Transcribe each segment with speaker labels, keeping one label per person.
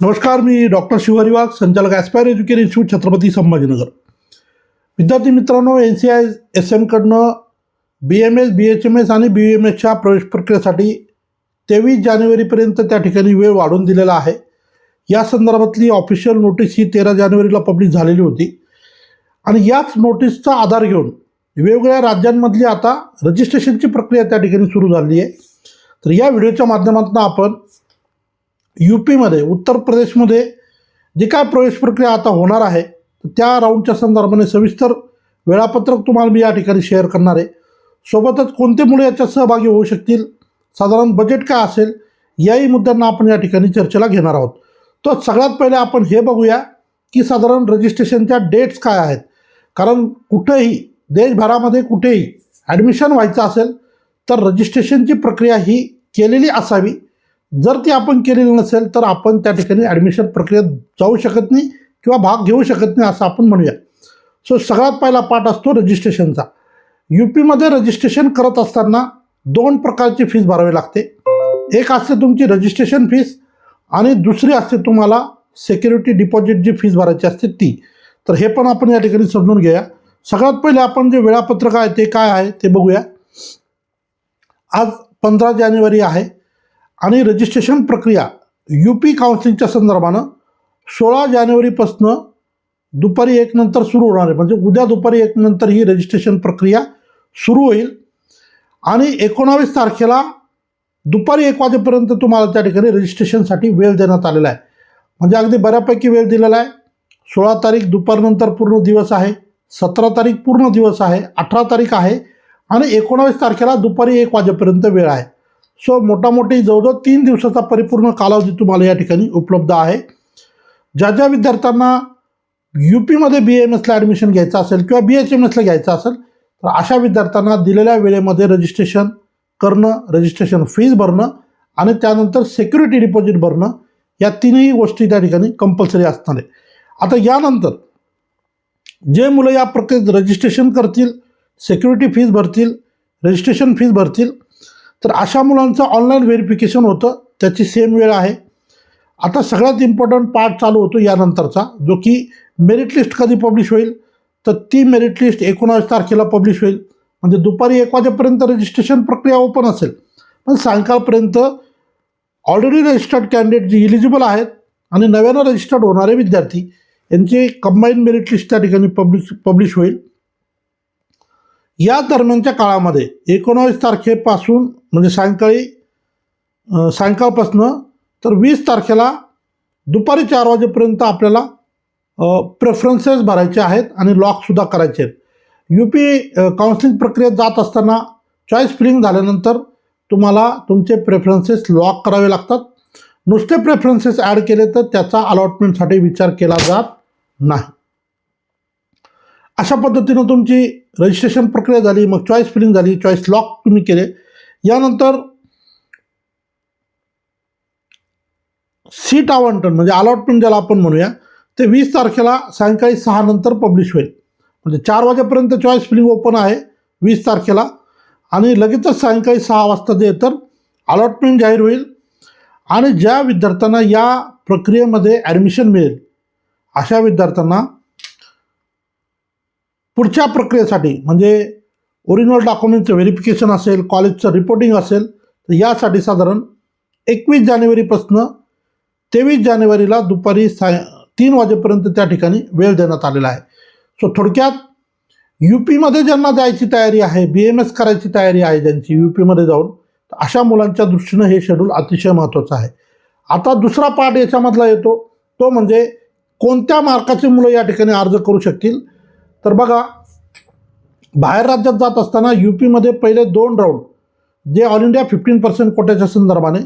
Speaker 1: नमस्कार मी डॉक्टर शिवहरी वाघ संचालक Aspire education institute Chhatrapati Sambhajinagar. विद्यार्थी मित्रांनो N C I S एमकडनं B M S B H M S आणि B M एसच्या प्रवेश प्रक्रियेसाठी तेवीस जानेवारीपर्यंत त्या ठिकाणी वेळ वाढवून दिलेला आहे. या संदर्भातली ऑफिशियल नोटीस ही तेरा जानेवारीला पब्लिश झालेली होती. आणि याच नोटीसचा आधार घेऊन वेगवेगळ्या राज्यांमधली आता रजिस्ट्रेशनची प्रक्रिया त्या ठिकाणी सुरू झाली आहे. तर या व्हिडिओच्या माध्यमातून आपण यू पीमध्ये उत्तर प्रदेशमध्ये जी काय प्रवेश प्रक्रिया आता होणार आहे त्या राऊंडच्या संदर्भाने सविस्तर वेळापत्रक तुम्हाला मी या ठिकाणी शेअर करणार आहे. सोबतच कोणते मुले याच्यात सहभागी होऊ शकतील साधारण बजेट काय असेल याही मुद्द्यांना आपण या ठिकाणी चर्चेला घेणार आहोत. तर सगळ्यात पहिले आपण हे बघूया की साधारण रजिस्ट्रेशनच्या डेट्स काय आहेत. कारण कुठेही देशभरामध्ये कुठेही ॲडमिशन व्हायचं असेल तर रजिस्ट्रेशनची प्रक्रिया ही केलेली असावी. जर ती आपण केलेली नसेल तर आपण त्या ठिकाणी ॲडमिशन प्रक्रियेत जाऊ शकत नाही किंवा भाग घेऊ शकत नाही असं आपण म्हणूया. सो सगळ्यात पहिला पाठ असतो रजिस्ट्रेशनचा यू पीमध्ये रजिस्ट्रेशन करत असताना दोन प्रकारची फीस भरावी लागते. एक असते तुमची रजिस्ट्रेशन फीस आणि दुसरी असते तुम्हाला सिक्युरिटी डिपॉझिट जी फीस भरायची असते ती. तर हे पण आपण या ठिकाणी समजून घेऊया. सगळ्यात पहिले आपण जे वेळापत्रक आहे ते काय आहे ते बघूया. आज पंधरा जानेवारी आहे. आणि रजिस्ट्रेशन प्रक्रिया यू पी काउन्सिलिंगच्या संदर्भानं सोळा जानेवारीपासनं दुपारी एक नंतर सुरू होणार आहे. म्हणजे उद्या दुपारी एक नंतर ही रजिस्ट्रेशन प्रक्रिया सुरू होईल. आणि एकोणावीस तारखेला दुपारी एक वाजेपर्यंत तुम्हाला त्या ठिकाणी रजिस्ट्रेशनसाठी वेळ देण्यात आलेला आहे. म्हणजे अगदी बऱ्यापैकी वेळ दिलेला आहे. सोळा तारीख दुपारनंतर पूर्ण दिवस आहे. सतरा तारीख पूर्ण दिवस आहे. अठरा तारीख आहे. आणि एकोणावीस तारखेला दुपारी एक वाजेपर्यंत वेळ आहे. सो मोटामोटी जवळजवळ तीन दिवसाचा परिपूर्ण कालावधी तुम्हाला या ठिकाणी उपलब्ध आहे. ज्या ज्या विद्यार्थ्यांना यू पीमध्ये बी एम एसला ॲडमिशन घ्यायचं असेल किंवा बी एच एम एसला घ्यायचं असेल तर अशा विद्यार्थ्यांना दिलेल्या वेळेमध्ये रजिस्ट्रेशन करणं रजिस्ट्रेशन फीज भरणं आणि त्यानंतर सिक्युरिटी डिपॉझिट भरणं या तिन्ही गोष्टी त्या ठिकाणी कंपल्सरी असणार आहे. आता यानंतर जे मुलं या प्रक्रियेत रजिस्ट्रेशन करतील सिक्युरिटी फीज भरतील रजिस्ट्रेशन फीज भरतील तर अशा मुलांचं ऑनलाईन व्हेरिफिकेशन होतं. त्याची सेम वेळ आहे. आता सगळ्यात इम्पॉर्टंट पार्ट चालू होतो यानंतरचा जो की मेरिट लिस्ट कधी पब्लिश होईल? तर ती मेरिट लिस्ट एकोणावीस तारखेला पब्लिश होईल. म्हणजे दुपारी एक वाजेपर्यंत रजिस्ट्रेशन प्रक्रिया ओपन असेल. पण सायंकाळपर्यंत ऑलरेडी रजिस्टर्ड कॅन्डिडेट जे इलिजिबल आहेत आणि नव्यानं रजिस्टर्ड होणारे विद्यार्थी यांची कंबाईन मेरिट लिस्ट त्या ठिकाणी पब्लिश पब्लिश होईल. या दरम्यानच्या काळामध्ये एकोणावीस तारखेपासून म्हणजे सायंकाळी सायंकाळपासनं तर वीस तारखेला दुपारी चार वाजेपर्यंत आपल्याला प्रेफरन्सेस भरायचे आहेत आणि लॉकसुद्धा करायचे आहेत. यू पी काउन्सिलिंग प्रक्रियेत जात असताना चॉईस फिलिंग झाल्यानंतर तुम्हाला तुमचे प्रेफरन्सेस लॉक करावे लागतात. नुसते प्रेफरन्सेस ॲड केले तर त्याचा अलॉटमेंटसाठी विचार केला जात नाही. अशा पद्धतीनं तुमची रजिस्ट्रेशन प्रक्रिया झाली मग चॉईस फिलिंग झाली चॉईस लॉक तुम्ही केले. यानंतर सीट आवंटन म्हणजे अलॉटमेंट ज्याला आपण म्हणूया ते वीस तारखेला सायंकाळी सहा नंतर पब्लिश होईल. म्हणजे चार वाजेपर्यंत चॉईस फिलिंग ओपन आहे वीस तारखेला. आणि लगेचच सायंकाळी सहा वाजता जे तर अलॉटमेंट जाहीर होईल. आणि ज्या विद्यार्थ्यांना या प्रक्रियेमध्ये ॲडमिशन मिळेल अशा विद्यार्थ्यांना पुढच्या प्रक्रियेसाठी म्हणजे ओरिजिनल डॉक्युमेंटचं व्हेरिफिकेशन असेल कॉलेजचं रिपोर्टिंग असेल तर यासाठी साधारण एकवीस जानेवारीपासनं तेवीस जानेवारीला दुपारी साय तीन वाजेपर्यंत त्या ठिकाणी वेळ देण्यात आलेला आहे. सो थोडक्यात यू पीमध्ये ज्यांना जायची तयारी आहे बी एम एस करायची तयारी आहे ज्यांची यू पीमध्ये जाऊन तर अशा मुलांच्या दृष्टीनं हे शेड्यूल अतिशय महत्त्वाचं आहे. आता दुसरा पार्ट याच्यामधला येतो तो म्हणजे कोणत्या मार्काचे मुलं या ठिकाणी अर्ज करू शकतील? तर बघा बाहेर राज्यात जात असताना यू पीमध्ये पहिले दोन राऊंड जे ऑल इंडिया फिफ्टीन पर्सेंट कोट्याच्या संदर्भाने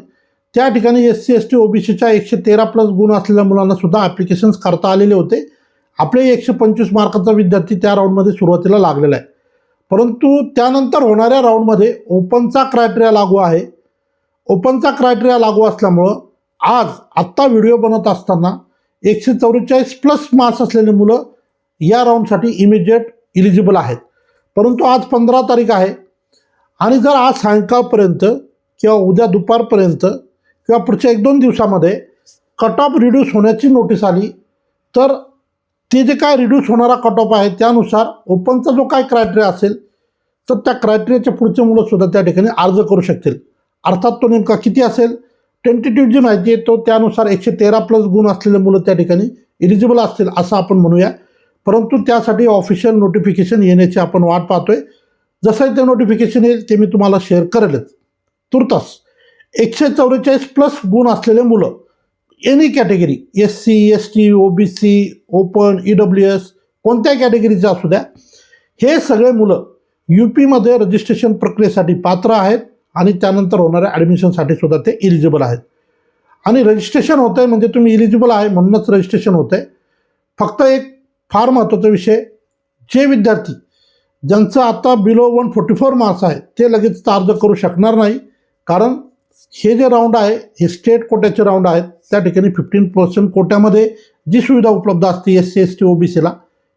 Speaker 1: त्या ठिकाणी S C S T O B सीच्या एकशे तेरा प्लस गुण असलेल्या मुलांना सुद्धा ॲप्लिकेशन्स करता आलेले होते. आपले एकशे पंचवीस मार्काचा विद्यार्थी त्या राऊंडमध्ये सुरुवातीला लागलेला आहे. परंतु त्यानंतर होणाऱ्या राऊंडमध्ये ओपनचा क्रायटेरिया लागू आहे. ओपनचा क्रायटेरिया लागू असल्यामुळं आज आत्ता व्हिडिओ बनत असताना एकशे चौवेचाळीस प्लस मार्क्स असलेली मुलं या राऊंडसाठी इमिजिएट इलिजिबल आहेत. परंतु आज पंधरा तारीख आहे आणि जर आज सायंकाळपर्यंत किंवा उद्या दुपारपर्यंत किंवा पुढच्या एक दोन दिवसामध्ये कट ऑफ रिड्यूस होण्याची नोटीस आली तर ते जे काय रिड्यूस होणारा कट ऑफ आहे त्यानुसार ओपनचा जो काय क्रायटेरिया असेल तर त्या क्रायटेरियाच्या पुढचे मुलंसुद्धा त्या ठिकाणी अर्ज करू शकतील. अर्थात तो नेमका किती असेल? टेंटेटिव्ह जी माहिती आहे तो त्यानुसार एकशे तेरा प्लस गुण असलेले मुलं त्या ठिकाणी इलिजिबल असतील असं आपण म्हणूया. परंतु त्यासाठी ऑफिशियल नोटिफिकेशन येण्याची आपण वाट पाहतोय. जसं ते नोटिफिकेशन येईल ते मी तुम्हाला शेअर करेलच. तुर्तास एकशे चौवेचाळीस प्लस गुण असलेले मुलं any category S C S T O B C open E W S कोणत्या कॅटेगरीचे असू द्या हे सगळे मुलं यू पीमध्ये रजिस्ट्रेशन प्रक्रियेसाठी पात्र आहेत आणि त्यानंतर होणाऱ्या ॲडमिशनसाठी सुद्धा ते इलिजिबल आहेत. आणि रजिस्ट्रेशन होतं आहे म्हणजे तुम्ही इलिजिबल आहे म्हणूनच रजिस्ट्रेशन होतं आहे फक्त एक फार महत्त्वाचा विषय. जे विद्यार्थी ज्यांचं आता below one forty four marks आहे ते लगेच अर्ज करू शकणार नाही. कारण हे जे राऊंड आहे हे स्टेट कोट्याचे राऊंड आहेत. त्या ठिकाणी फिफ्टीन पर्सेंट कोट्यामध्ये जी सुविधा उपलब्ध असते S C S T O B सीला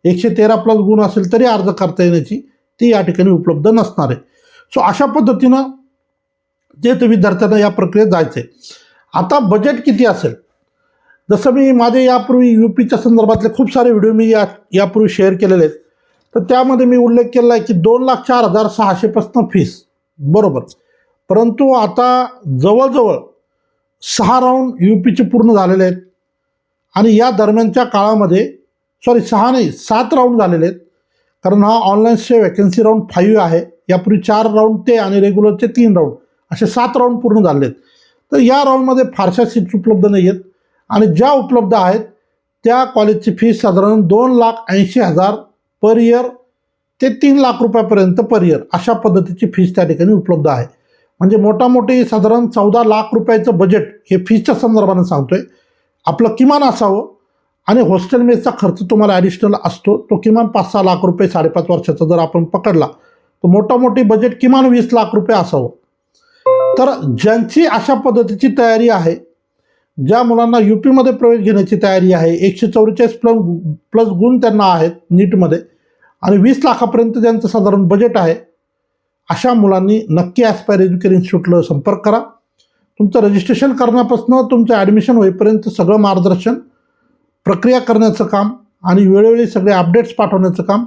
Speaker 1: एकशे तेरा प्लस गुण असेल तरी अर्ज करता येण्याची ती या ठिकाणी उपलब्ध नसणार आहे. सो अशा पद्धतीनं जे ते विद्यार्थ्यांना या प्रक्रियेत जायचं आहे आता बजेट किती असेल? जसं मी माझे यापूर्वी यू पीच्या संदर्भातले खूप सारे व्हिडिओ मी या यापूर्वी शेअर केलेले आहेत. तर त्यामध्ये मी उल्लेख केला आहे की दोन लाख चार हजार सहाशेपासून फीस बरोबर. परंतु आता जवळजवळ सहा राऊंड यू पीचे पूर्ण झालेले आहेत. आणि या दरम्यानच्या काळामध्ये सॉरी सहा नाही सात राऊंड झालेले आहेत. कारण हा ऑनलाईनचे वॅकन्सी राऊंड फाईव्ह आहे. यापूर्वी चार राऊंड ते आणि रेग्युलरचे तीन राऊंड असे सात राऊंड पूर्ण झाले आहेत. तर या राऊंडमध्ये फारशा सीट्स उपलब्ध नाही आहेत आणि ज्या उपलब्ध आहेत त्या कॉलेजची फी साधारण दोन लाख ऐंशी हजार पर इयर ते तीन लाख रुपयापर्यंत पर इयर अशा पद्धतीची फीस त्या ठिकाणी उपलब्ध आहे. म्हणजे मोठामोठी साधारण चौदा लाख रुपयाचं बजेट हे फीसच्या संदर्भानं आहे आपलं किमान असावं आणि हॉस्टेल मेसचा खर्च तुम्हाला ॲडिशनल असतो. तो किमान पाच सहा लाख रुपये साडेपाच वर्षाचा जर आपण पकडला तर मोठामोठी बजेट किमान वीस लाख रुपये असावं. तर ज्यांची अशा पद्धतीची तयारी आहे ज्या मुलांना यू पीमध्ये प्रवेश घेण्याची तयारी आहे एकशे चौवेचाळीस प्लस प्लस गुण त्यांना आहेत नीटमध्ये आणि वीस लाखापर्यंत ज्यांचं साधारण बजेट आहे अशा मुलांनी नक्की ॲस्पायर एज्युकेशन इन्स्टिट्यूटला संपर्क करा. तुमचं रजिस्ट्रेशन करण्यापासून तुमचं ॲडमिशन होईपर्यंत सगळं मार्गदर्शन प्रक्रिया करण्याचं काम आणि वेळोवेळी सगळे अपडेट्स पाठवण्याचं काम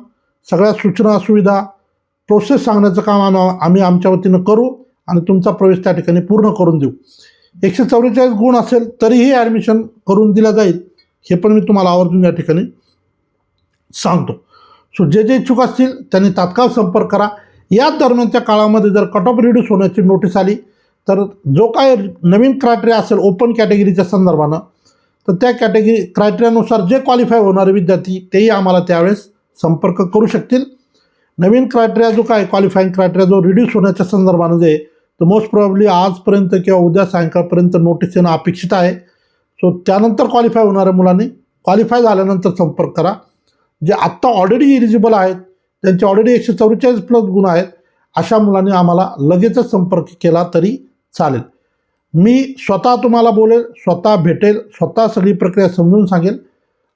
Speaker 1: सगळ्या सूचना सुविधा प्रोसेस सांगण्याचं काम आम- आम्ही आमच्या वतीनं करू आणि तुमचा प्रवेश त्या ठिकाणी पूर्ण करून देऊ. एकशे चौवेचाळीस गुण असेल तरीही ॲडमिशन करून दिलं जाईल हे पण मी तुम्हाला आवर्जून या ठिकाणी सांगतो. सो जे जे इच्छुक असतील त्यांनी तात्काळ संपर्क करा. या दरम्यानच्या काळामध्ये जर कट ऑफ रिड्यूस होण्याची नोटीस आली तर जो काय नवीन क्रायटेरिया असेल ओपन कॅटेगरीच्या संदर्भानं तर त्या कॅटेगरी क्रायटेरियानुसार जे क्वालिफाय होणारे विद्यार्थी तेही आम्हाला त्यावेळेस संपर्क करू शकतील. नवीन क्रायटेरिया जो काय क्वालिफाईंग क्रायटेरिया जो रिड्यूस होण्याच्या संदर्भानं जे तर मोस्ट प्रॉब्ली आजपर्यंत किंवा उद्या सायंकाळपर्यंत नोटीस येणं अपेक्षित आहे. सो त्यानंतर क्वालिफाय होणाऱ्या मुलांनी क्वालिफाय झाल्यानंतर संपर्क करा. जे आत्ता ऑलरेडी इलिजिबल आहेत त्यांचे ऑलरेडी एकशे चौवेचाळीस प्लस गुण आहेत अशा मुलांनी आम्हाला लगेचच संपर्क केला तरी चालेल. मी स्वतः तुम्हाला बोलेल स्वतः भेटेल स्वतः सगळी प्रक्रिया समजून सांगेल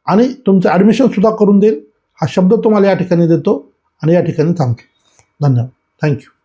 Speaker 1: आणि तुमचं ॲडमिशनसुद्धा करून देईल. हा शब्द तुम्हाला या ठिकाणी देतो आणि या ठिकाणी थांबतो धन्यवाद. थँक्यू